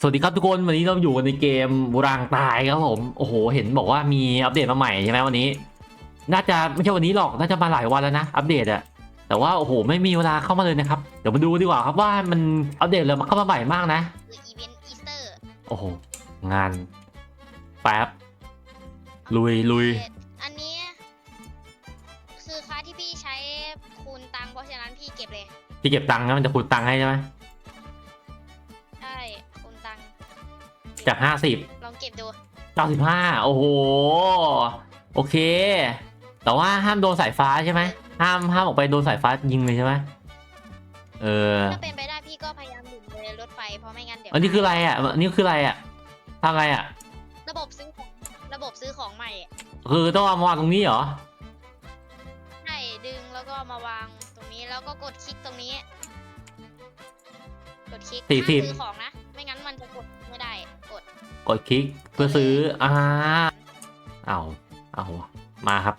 สวัสดีครับทุกคนวันนี้เราอยู่กันในเกมบูรางตายครับผมโอ้โหเห็นบอกว่ามีอัปเดตมาใหม่ใช่ไหมวันนี้ น่าจะไม่ใช่วันนี้หรอกน่าจะมาหลายวันแล้วนะอัปเดตอะแต่ว่าโอ้โหไม่มีเวลาเข้ามาเลยนะครับเดี๋ยวมาดูดีกว่าครับว่ามันอัปเดตเลยมาเข้ามาใหม่มากนะคืออีเวนต์อีสเตอร์โอ้โหงานแป๊บลุยลุยอันนี้คือค่าที่พี่ใช้คูณตังค์เพราะฉะนั้นพี่เก็บเลยพี่เก็บตังค์นะมันจะคูณตังค์ให้ใช่ไหม จากห้าสิบลองเก็บดูเก้าสิบห้าโอ้โห โอเค แต่ว่าห้ามโดนสายฟ้าใช่ไหมห้ามห้ามออกไปโดนสายฟ้ายิงเลยใช่ไหมเออถ้าเป็นไปได้พี่ก็พยายามหยุดเลยรถไฟเพราะไม่งั้นเดี๋ยวอันนี้คืออะไรอะอันนี้คืออะไรอะทำอะไรอะ ระบบซื้อของระบบซื้อของใหม่คือต้องเอามาวางตรงนี้เหรอใช่ดึงแล้วก็มาวางตรงนี้แล้วก็กดคลิกตรงนี้ กดคลิกสี่สิบห้ามซื้อของนะ กดคลิกเพื่อซื้ออ่าเอาเอามาครับ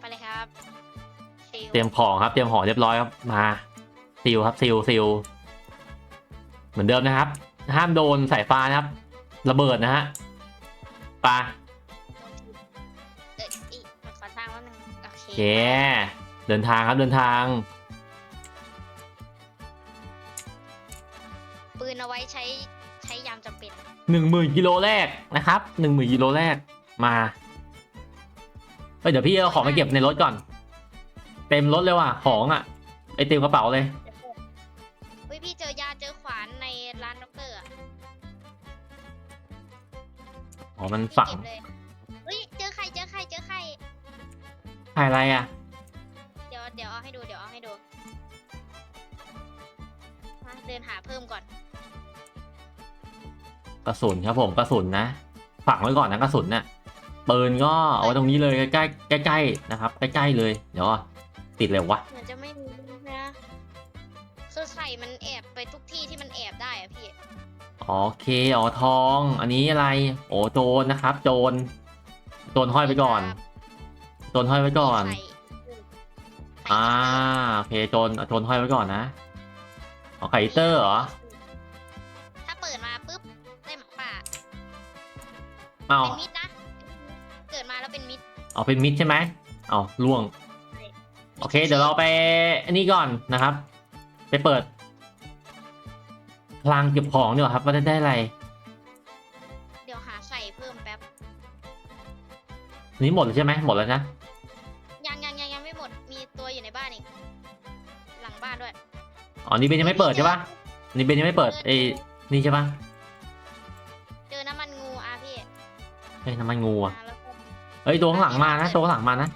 ไปเลยครับซิลเตรียมของครับ เตรียมของเรียบร้อยครับ มาซิลครับซิลซิลเหมือนเดิมนะครับ ห้ามโดนสายฟ้านะครับ ระเบิดนะฮะปลาเอ้ยอีกขอทางแล้วหนึ่งโอเคโอเคเดินทางครับเดินทาง ปืนเอาไว้ใช้ใช้ยาม จำเป็นหนึ่งหมื่นกิโลแรกนะครับหนึ่งหมื่นกิโลแรกมาเอ้ยเดี๋ยวพี่เอาของไปเก็บในรถก่อน เต็มรถเลยว่ะของอะไอเต็มกระเป๋าเลยเดี๋ยวก่อนเฮ้ยพี่เจอยาเจอขวานในร้านด็อกเตอร์อะอ๋อมันฝังเก็บเลยเฮ้ยเจอไข่เจอไข่เจอไข่ใครอะไรอะ เดี๋ยวเดี๋ยวเอาให้ดูเดี๋ยวเอาให้ดูมาเดินหาเพิ่มก่อน กระสุนครับผมกระสุนนะฝังไว้ก่อนนะกระสุนน่ะปืนก็เอาไว้ตรงนี้เลยใกล้ใกล้ใกล้ๆนะครับใกล้ๆเลยเดี๋ยวติดเลยวะเหมือนจะไม่มีนะคือไข่มันแอบไปทุกที่ที่มันแอบได้อะพี่โอเคอ๋อทอง อันนี้อะไร โอ้โจรนะครับ โจรโจรห้อยไปก่อนโจรห้อยไว้ก่อนไข่ไข่อ่าโอเคโจรโจรห้อยไว้ก่อนนะเอาไข่เตอร์เหรอ เอาเป็นมิดนะ เกิดมาแล้วเป็นมิดเอาเป็นมิดใช่ไหมเอาล่วง โอเค เดี๋ยวเราไปอันนี้ก่อนนะครับ ไปเปิด พลังเก็บของดีกว่าครับว่าจะได้อะไรเดี๋ยวหาไข่เพิ่มแป๊บ อันนี้หมดแล้วใช่ไหมหมดแล้วนะ ยังยังยังยังไม่หมด มีตัวอยู่ในบ้านอีก หลังบ้านด้วย อ๋อ นี่เบนยังไม่เปิดใช่ปะนี่เบนยังไม่เปิดไอ้นี่ใช่ปะ เฮ้ยน้ำมันงูอะมาแล้วก็เฮ้ยตัวข้างหลังมานะตัวข้างหลังมานะ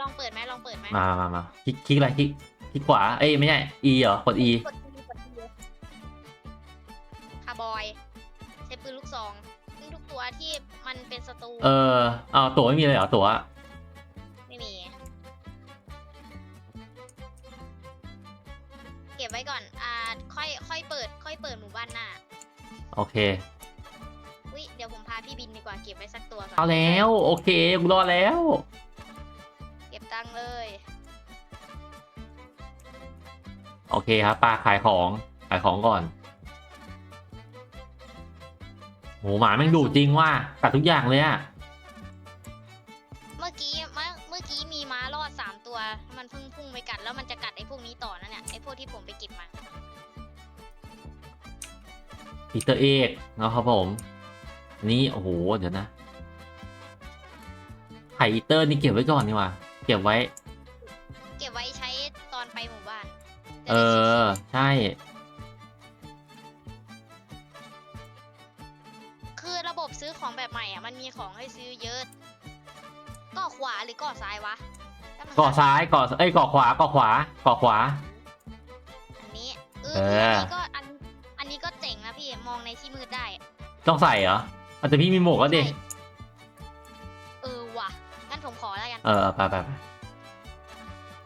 ลองเปิดไหมลองเปิดไหมมามามาคลิกคลิกอะไรคลิกคลิกขวาเอ้ยไม่ใช่ E เหรอกด E กด E กด E คาร์บอยใช้ปืนลูกซองซึ่งทุกตัวที่มันเป็นศัตรูเออเอาตั๋วไม่มีเลยเหรอตั๋วไม่มี เก็บไว้ก่อนอ่าค่อยค่อยเปิด ค่อยเปิดหมู่บ้านหน้า โอเคอุ้ยเดี๋ยวผม พาพี่บินดีกว่าเก็บไว้สักตัวก่อนเอาแล้ว โอเคกูรอดแล้ว เก็บตังค์เลยโอเคครับปลาขายของขายของก่อนโหหมาแม่งดุจริงว่ากัดทุกอย่างเลยอะเมื่อกี้เมื่อเมื่อกี้มีม้ารอดสามตัว มันเพิ่งพุ่งไปกัดแล้วมันจะกัดไอ้พวกนี้ต่อนั่นเนี่ยไอ้พวกที่ผมไปเก็บมาปีเตอร์เอกนะครับผมอั นนี่โอ้โหเดี๋ยวนะไข่อีเตอร์นี่เก็บไว้ก่อนดีกว่าเก็บไว้ เก็บไว้ใช้ตอนไปหมู่บ้านจะเอได้ชิวอใช่ๆคือระบบซื้อของแบบใหม่อะมันมีของให้ซื้อเยอะก็ขวาหรือก็ซ้ายวะแป๊บนึงนะก่อซ้ายก่อเอ้ยก่อขวาก่อขวาก่อขวา อันนี้เอเออออันนี้ก็อันอันนี้ก็เจ๋งนะพี่มองในที่มืดได้ ต้องใส่เหรอ อาจจะแต่พี่มีหมวกแล้วดิ ใช่เออว่ะ งั้นผมขอแล้วกัน เออไปไปไป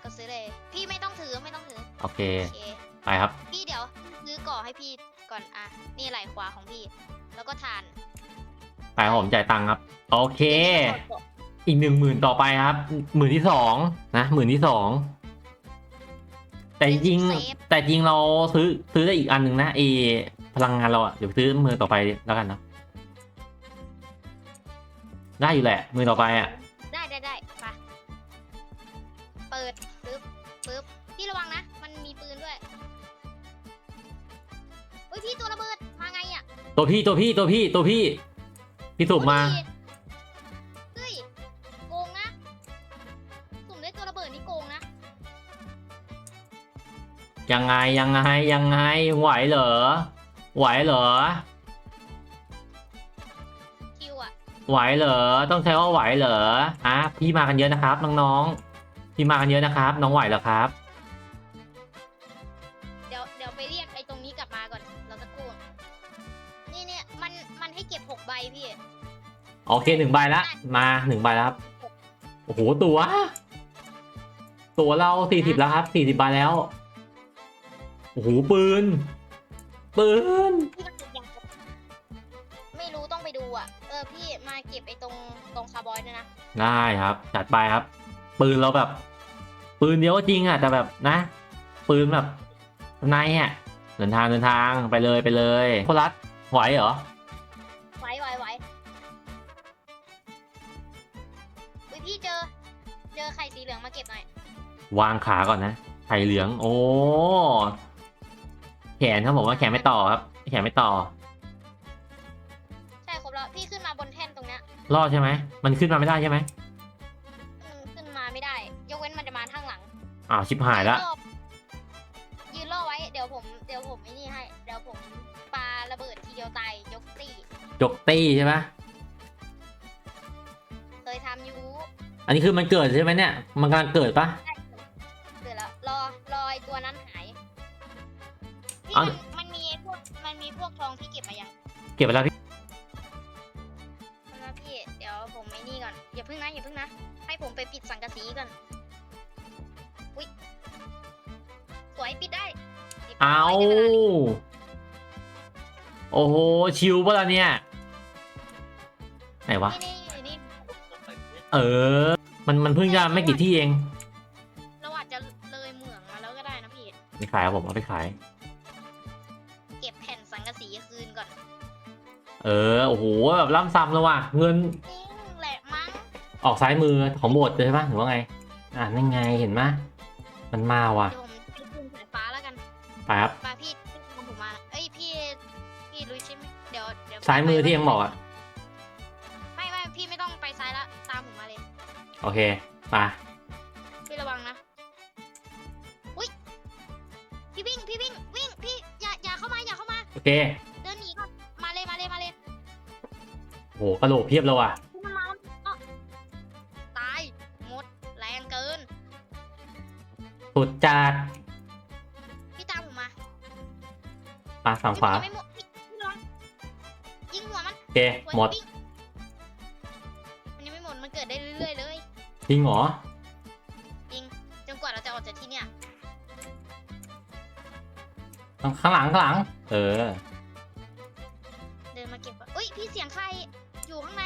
ก็ซื้อเลย พี่ไม่ต้องถือไม่ต้องถือ โอเค โอเค ไปครับ พี่เดี๋ยวซื้อก่อให้พี่ก่อนอะ นี่ไหล่ขวาของพี่ แล้วก็ทานไปครับผมจ่ายตังค์ครับ โอเคดี๋ยวพี่กดอีกหนึ่งหมื่นต่อไปครับหมื่นที่สองนะหมื่นที่สองแต่จริงเซฟๆแต่จริงเราซื้อซื้อได้อีกอันหนึ่งนะเอพลังงานเราอะเดี๋ยวซื้อมือต่อไปแล้วกันเนาะ ได้อยู่แหละ มือต่อไปอะได้ได้ได้ไปเปิดปึ๊บปึ๊บพี่ระวังนะ มันมีปืนด้วยอุ้ยพี่ตัวระเบิดมาไงอะตัวพี่ตัวพี่ตัวพี่ตัวพี่ พี่สุ่มมา เฮ้ยโกงนะสุ่มได้ตัวระเบิดนี่โกงนะ ยังไงยังไงยังไงไหวเหรอไหวเหรอ ไหวเหรอ ต้องใช้ว่าไหวเหรออะพี่มากันเยอะนะครับน้องๆ พี่มากันเยอะนะครับ น้องไหวเหรอครับ เดี๋ยวเดี๋ยวไปเรียกไอ้ตรงนี้กลับมาก่อน เราจะกู้นี่เนี่ยมันมันให้เก็บหกใบพี่โอเคหนึ่งใบละ มาหนึ่งใบแล้วครับ โอ้โหตัว ตัวเราสี่สิบแล้วครับสี่สิบใบแล้ว โอ้โหปืน ปืน เก็บไอ้ตรงตรงคาร์บอยด้วยนะได้ครับจัดไปครับ ปืนเราแบบ ปืนเดียวก็จริงอะแต่แบบนะ ปืนแบบในอะเดินทางเดินทางไปเลยไปเลยพลัดไหวเหรอไหวไหวไหวอุ้ยพี่เจอ เจอไข่สีเหลืองมาเก็บหน่อยวางขาก่อนนะไข่เหลือง โอ้แขนครับผมว่าแขนไม่ต่อครับ แขนไม่ต่อ รงเนี้ยรอดใช่ไหม มันขึ้นมาไม่ได้ใช่ไหมมันขึ้นมาไม่ได้ ยกเว้นมันจะมาทางหลังอ้าวชิบหายละ นรอบยืนรอไว้ เดี๋ยวผม เดี๋ยวผมไอ้นี่ให้ เดี๋ยวผมปาระเบิดทีเดียวตายยกตีจกตี้ใช่ไหมเคยทำอยู่อันนี้คือมันเกิดใช่ไหมเนี่ย มันกำลังเกิดปะเดี๋ยวแล้วรอรอไอ้ตัวนั้นหายพี่เอามันมันมีไอ้พวกมันมีพวกทองพี่เก็บมายัง เก็บไปแล้วพี่ พิ่งนะอย่าเพิ่งนะ ให้ผมไปปิดสังกะสีก่อนอุ้ยสวยปิดได้ปิดเอาไว้ในเวลานี้โอ้โห ชิวปะล่ะเนี่ย ไหนวะนี่นี่นี่เออ มันมันเพิ่งจะไม่กี่ที่เอง เราอาจจะเลยเหมืองมาแล้วก็ได้นะพี่ไปขายครับผมเอาไปขาย เก็บแผ่นสังกะสีคืนก่อน เออ โอ้โหแบบล่ำซ้ำเลยว่ะ เงินนี่แหละมั้ง ออกซ้ายมือของโบสถ์เลยใช่ปะหรือว่าไง อ่านั่นไงเห็นไหมยมันมาว่ะเดี๋ยวผมไปคืนสายฟ้าแล้วกันไปครับมาพี่พี่ตามผมมาเอ้ยพี่พี่รู้ใช่ไหมเดี๋ยวเดี๋ยวซ้ายมือที่ยังบอกอะไม่ไม่พี่ไม่ต้องไปซ้ายละตามผมมาเลย โอเคมาพี่ระวังนะอุ้ยพี่วิ่งพี่วิ่งวิ่งพี่อย่าอย่าเข้ามาอย่าเข้ามาโอเคเดินหนีก่อนมาเลยมาเลยมาเลยโอ้โหกระโหลกเพียบแล้วว่ะ สุดจัดพี่ตามผมมามาฝั่งขวาพี่ไม่หมดพี่พี่ระวังยิงหัวมันโอเคสวยหมดวิ่งมันยังไม่หมดมันเกิดได้เรื่อยๆเลยจริงเหรอจริงจนกว่าเราจะออกจากที่เนี่ยข้างหลังข้างหลัง เออ เดินมาเก็บก่อนอุ้ยพี่เสียงใครอยู่ข้างใน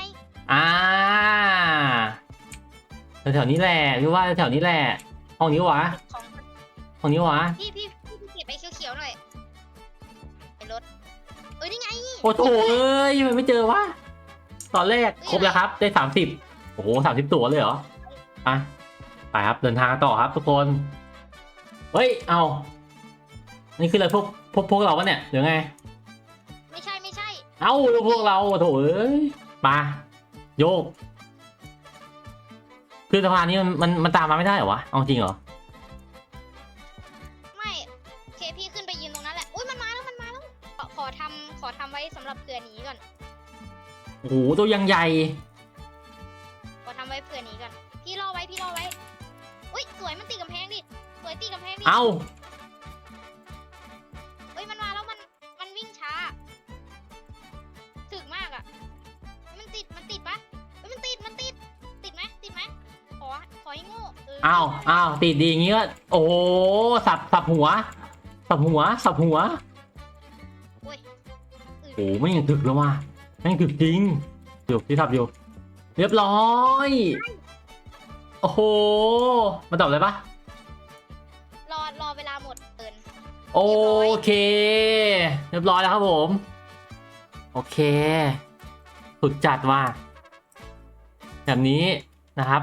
อ่าแถวๆนี้แหละพี่ว่าแถวๆนี้แหละห้องนี้วะ ของห้องนี้วะพี่พี่พี่เก็บไอ้เขียวๆหน่อยไอ้รถเอ้ยนี่ไงโอ้โถเอ้ยมันไม่เจอวะตอนแรกครบแล้วครับ ได้สามสิบโอ้โหสามสิบตัวเลยเหรออะไปครับเดินทางต่อครับทุกคนเฮ้ยเอานี่คืออะไรพวกพวกพวกเราปะเนี่ยหรือไง ไม่ใช่ไม่ใช่ เอ้าพวกเราโถเอ้ยมาโยก คือสะพานนี้มันมันมันตามมาไม่ได้เหรอวะเอาจริงเหรอ พี่ขึ้นไปยืนตรงนั้นแหละ อุ้ยมันมาแล้วมันมาแล้ว ขอขอทำขอทำไว้สำหรับเผื่อหนีก่อน โอ้โหตัวยังใหญ่ ขอทำไว้เผื่อหนีก่อน พี่รอไว้พี่รอไว้ อุ้ยสวยมันตีกำแพงดิ สวยตีกำแพงดิเอ้าเอ้ยมันมาแล้วมันมันวิ่งช้า ถึกมากอะเฮ้ยมันติดมันติดปะเฮ้ยมันติดมันติด ติดไหมติดไหมขอขอให้โง่เออ อ้าวอ้าวติดดีอย่างงี้ก็ โอ้โหสับสับหัว สับหัว สับหัวโอ้ยโอ้โหไม่ยังถึกแล้วว่ะไม่ยังถึกจริงอยู่ที่ทับอยู่ เรียบร้อย โอ้โห มาตอบเลยปะรอรอเวลาหมดโอเค เรียบร้อยแล้วครับผม โอเค สุดจัดว่าแบบนี้นะครับ